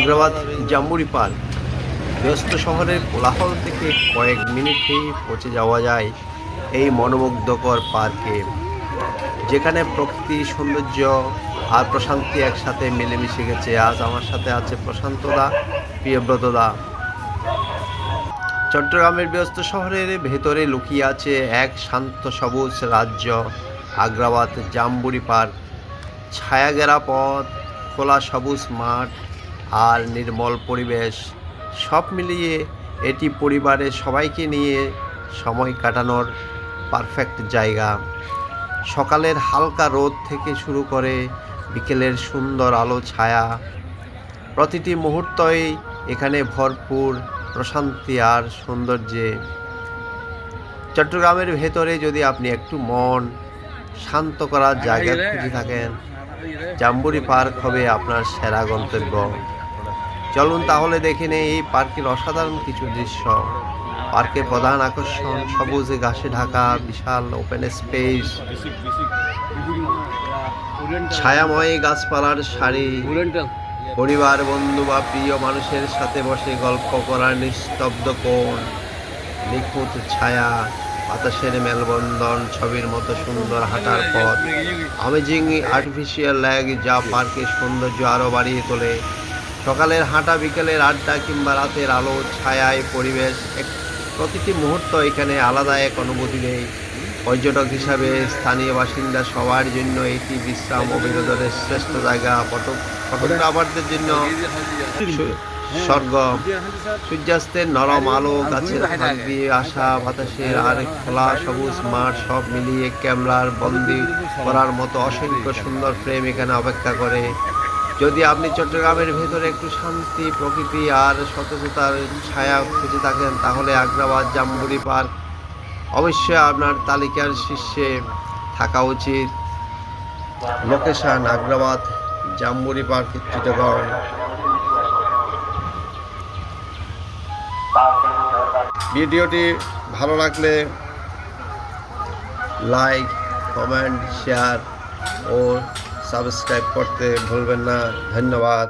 Agrabad jamboree park ব্যস্ত শহরের কোলাহল থেকে কয়েক মিনিটেই পৌঁছে যাওয়া যায় এই মনোমুগ্ধকর পার্কে, যেখানে প্রকৃতি, সৌন্দর্য আর প্রশান্তি একসাথে মিলেমিশে গেছে। আজ আমার সাথে আছে প্রশান্তদা প্রিয়ব্রতদা চট্টগ্রামের ব্যস্ত শহরের ভেতরে লুকিয়ে আছে এক শান্ত সবুজ রাজ্য, আগ্রাবাদ জাম্বুরি পার্ক। ছায়াগেরা পথ, খোলা সবুজ মাঠ আর নির্মল পরিবেশ সব মিলিয়ে এটি পরিবারের সবাইকে নিয়ে সময় কাটানোর পারফেক্ট জায়গা সকালের হালকা রোদ থেকে শুরু করে বিকেলের সুন্দর আলো ছায়া প্রতিটি মুহূর্তই এখানে ভরপুর প্রশান্তি আর সৌন্দর্যে চট্টগ্রামের ভেতরে যদি আপনি একটু মন শান্ত করার জায়গা খুঁজে থাকেন জাম্বুরি পার্ক হবে আপনার সেরা গন্তব্য চলুন তাহলে দেখে নেই এই পার্কের অসাধারণ কিছু দৃশ্য। পার্কের প্রধান আকর্ষণ সবুজ ঘাসে ঢাকা, বিশাল ওপেন স্পেস ছায়াময় গাছপালার সারি। পরিবার, বন্ধু বা প্রিয় মানুষের সাথে বসে গল্প করার নিস্তব্ধ কোণ। নিখুঁত ছায়া, বাতাসের মেলবন্ধন, ছবির মতো সুন্দর হাঁটার পথ। আমেজিং আর্টিফিশিয়াল ল্যাগ যা পার্কের সৌন্দর্য আরও বাড়িয়ে তোলে। সকালের হাঁটা, বিকেলের আড্ডা কিংবা রাতের আলো, ছায়ায় পরিবেশ, এক প্রতিটি মুহূর্ত এখানে আলাদা এক অনুভূতি নেই। পর্যটক হিসাবে স্থানীয় বাসিন্দা সবার জন্য এটি বিশ্রাম ও বিনোদনের শ্রেষ্ঠ জায়গা। ফটো ফটোগ্রাফারদের জন্য স্বর্গ। সূর্যাস্তের নরম আলো, গাছের ফাঁক দিয়ে আসা বাতাসের আর খোলা, সবুজ মাঠ, সব মিলিয়ে ক্যামেরার বন্দি করার মতো অসংখ্য সুন্দর ফ্রেম এখানে অপেক্ষা করে। যদি আপনি চট্টগ্রামের ভেতরে একটু শান্তি, প্রকৃতি আর সতেজতার ছায়া খুঁজে থাকেন, তাহলে আগ্রাবাদ জাম্বুরি পার্ক অবশ্যই আপনার তালিকার শীর্ষে থাকা উচিত। Location Agrabad jamboree park Chittagong ভিডিওটি ভালো লাগলে লাইক, কমেন্ট, শেয়ার ও সাবস্ক্রাইব করতে ভুলবেন না ধন্যবাদ